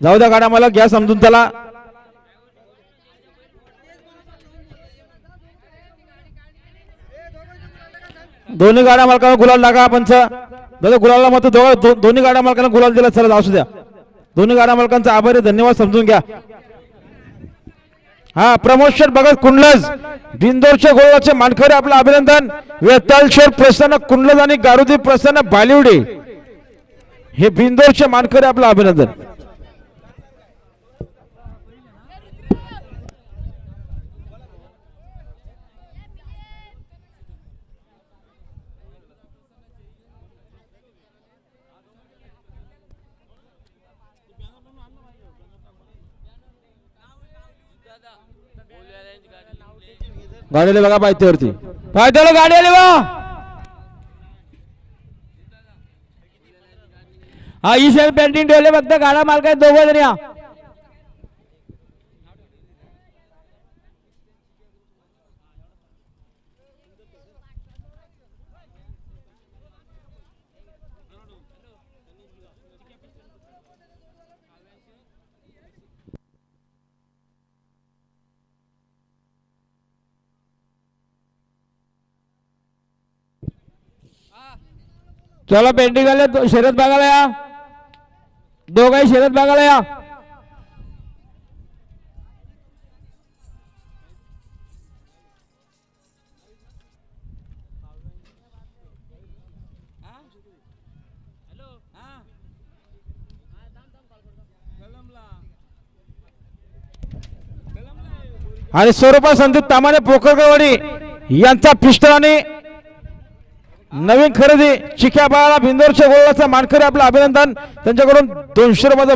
जाऊ द्या गाड्या मला घ्या समजून त्याला. दोन्ही गाड्या मालकाला गुलाल लागा पंच दादा गुलाला मत दोन्ही गाड्या मालकांना गुलाल दिला चला जाऊ द्या. दोन्ही गाड्या मालकांचा आभारी धन्यवाद समजून घ्या. हा प्रमोशन बघत कुंडलज. बिंदोरच्या गोळाचे मानकरी आपलं अभिनंदन. वेतालश्वर प्रसन्न कुंडलज आणि गारुदी प्रसन्न बालिवडे. हे बिंदोरचे मानकरी आपलं अभिनंदन. गाडीला बघा पायथ्यावरती. पायथ्याला गाडी आली बा हा ही पेंटिंग ठेवले फक्त गाडा मालकाय दोघं जण या. चला पेंटिंग आले शरद शर्यत बघायला या। दोघाही शरद बघायला या। आणि स्वरूपा संदीप तामाने पोखरकरवाडी यांचा पिस्टल आणि नवीन खरेदी चिक्या बाळाला बिंदोरच्या गोळाचा मानकरी आपलं अभिनंदन. त्यांच्याकडून दोनशे रुपयाचा